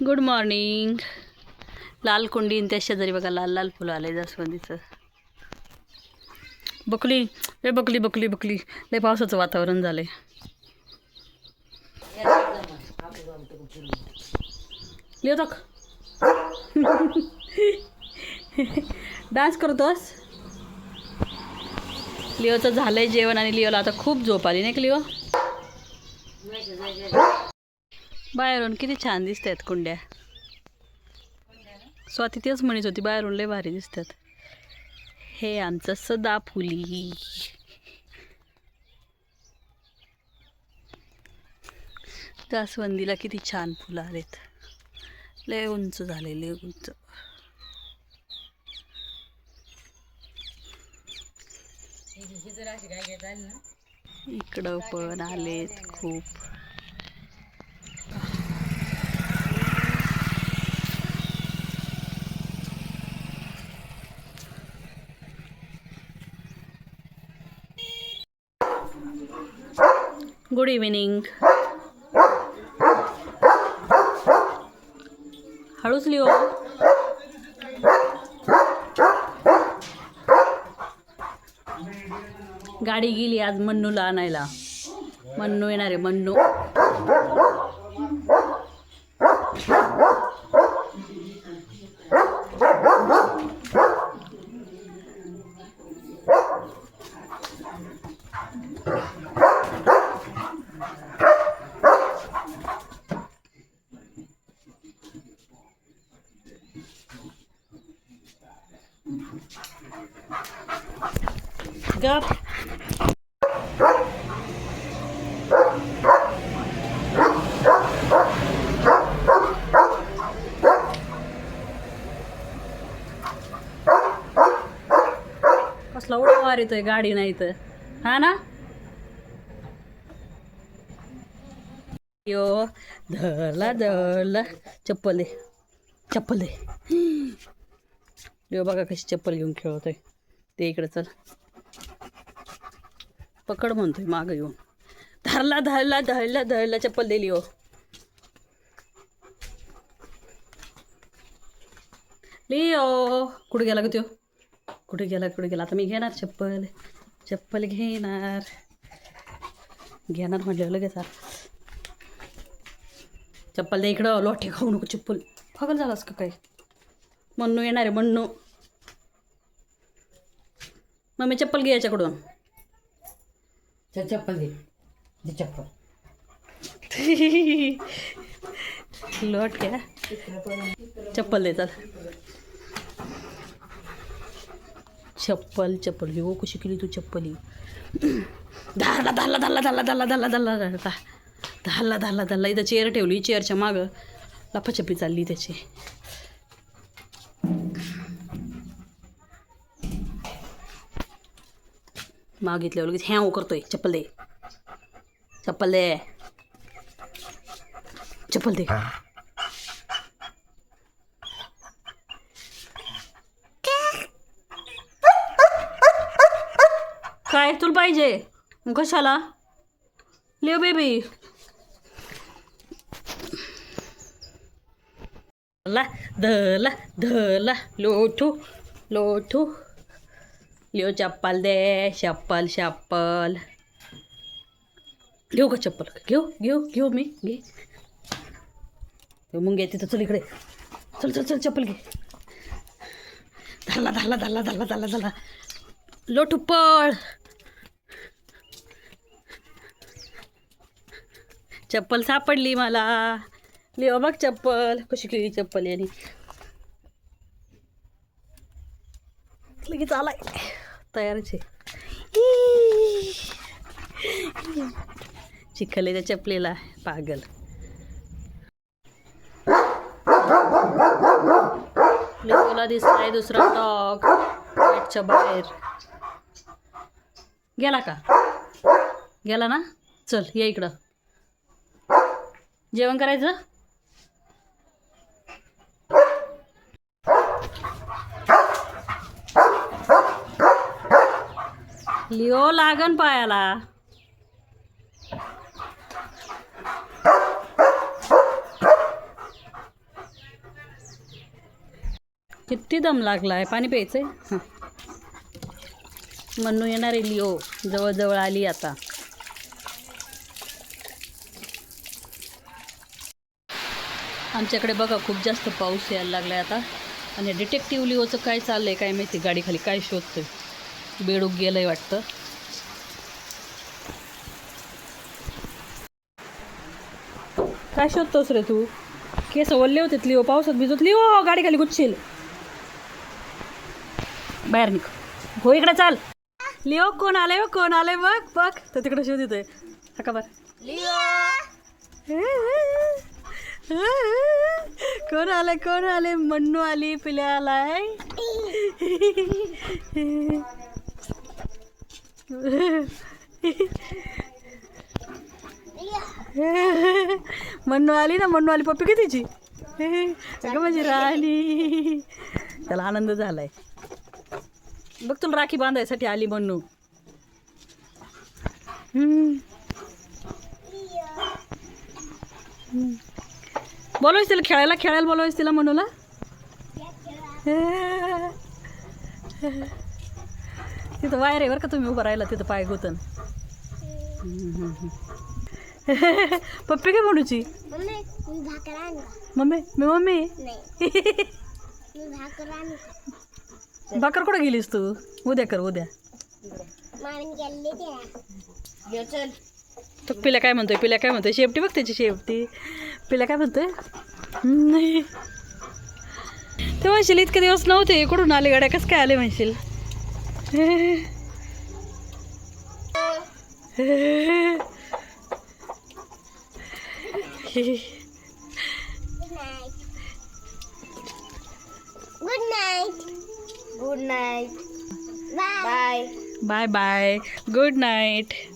Good morning लाल कुंडी आणि त्या शेजारी बघा लाल लाल फुलं आले जास्वंदीचं. बकली रे बकली बकली बकली. लय पावसाचं वातावरण झालं लिहो तक डान्स करतोस? लिओचं झालंय जेवण आणि लिओला आता खूप झोप आली नाही का लिओ? बाहेरून किती छान दिसत आहेत कुंड्या. स्वाती तेच म्हणत होती बाहेरून लय भारी दिसतात. हे आमचं सदाफुली. जास्वंदीला किती छान फुलं आलेत. लय उंच झाले लय उंच. इकडं पण आलेत खूप. गुड इव्हिनिंग हळूच लिहो गाडी गेली आज मन्नूला आणायला. मन्नू येणार आहे मन्नू. गप. कसला उडा वार येतोय गाडी नाही तर. हा ना? यो धरला धरला. चप्पल दे. चप्पल दे. देव बघा कशी चप्पल घेऊन खेळवतोय ते इकडे चल. पकड म्हणतोय माग येऊन. धरला धरला धरला धरला चप्पल दिली हो लिओ कुठे गेला ग त्यो? कुठे गेला कुठे गेला? आता मी घेणार चप्पल. चप्पल घेणार. घेणार म्हटलं लगेच चप्पल दे इकडं लोटे खाऊ नको चप्पल. फगल झालास का काही मन्नू येणार आहे मन्नू. मम्मी चप्पल घे याच्याकडून. चल चप्पल दे चप्पल. लोट क्या चप्पल दे चल. चप्पल चप्पल ही हो कशी केली तू चप्पल. ही धारला धारला धारला धारला धारला धारला धारला धारला. धारला धारला धारला. इथं चेअर ठेवली चेअरच्या मागं लपाछपी चालली त्याची. मागितल्यावर लगेच ह्याव करतोय चप्पल दे. चप्पल दे. चप्पल दे. काय तुला पाहिजे? कशाला? लिओ बेबी ला धला धला लोठू लोठू. लिओ चप्पल दे चप्पल चप्पल घेऊ का चप्पल घेऊ घेऊ घेऊ मी घे मग घे तिथं चल इकडे. चल चल चल चप्पल घे. धरला धरला धरला धरला धरला धरला. लोटू पळ चप्पल सापडली मला. लिओ बघ चप्पल कशी केली चप्पल याने. लगेच आलाय. तयारच आहे. चिखलेच्या त्या चपलेला पागल. तुला दिसलाय दुसरा डॉग गेटच्या बाहेर. गेला का? गेला ना? चल ये इकडं. जेवण करायचं? लिओ लागन पायाला. किती दम लागला आहे पाणी प्यायचं हां. म्हणू येणार आहे लिओ जवळजवळ आली आता. आमच्याकडे बघा खूप जास्त पाऊस यायला लागला आहे आता. आणि डिटेक्टिव्ह लिओचं काय चाललं आहे काय माहिती गाडीखाली काय शोधतोय? बेडूक गेलं आहे वाटतं. काय शोधतोस रे तू? केस ओल्ले होते लिओ पावसात भिजत लिओ गाडी खाली गुच्छील. बाहेर निघ. हो इकडे चाल. लिओ कोण आलंय हो कोण आलंय बघ बघ. तर तिकडे शोध येतोय हा बर? कोण आलंय कोण आलंय? मन्नू आली पिल्या आलाय. म्हणू आली ना मन्नू आली पप्पी कितीची अगं माझी राणी. त्याला आनंद झालाय. बघ तुला राखी बांधायसाठी आली म्हणू बोलवायच तिला खेळायला? खेळायला बोलवायच तिला म्हणूला तिथं वायर आहे बरं का तुम्ही उभं राहिला तिथं पाय गोतन. पप्पी काय म्हणूची मम्मी मी भाकर आणू का? मम्मी मी मम्मी? नाही. मी भाकर आणू का? भाकर कुठं गेलीस तू? उद्या कर उद्या. मामीने गेले ते. ये चल. तो पिल्या काय म्हणतोय पिल्या काय म्हणतोय? शेपटी बघ त्याची शेपटी पिल्या काय म्हणतोय? नाही. ते म्हणशील इतके दिवस नव्हते कुठून आले गाड्या कसं काय आले म्हणशील? Good night. Good night. Good night. Bye. Bye. Bye bye. Good night.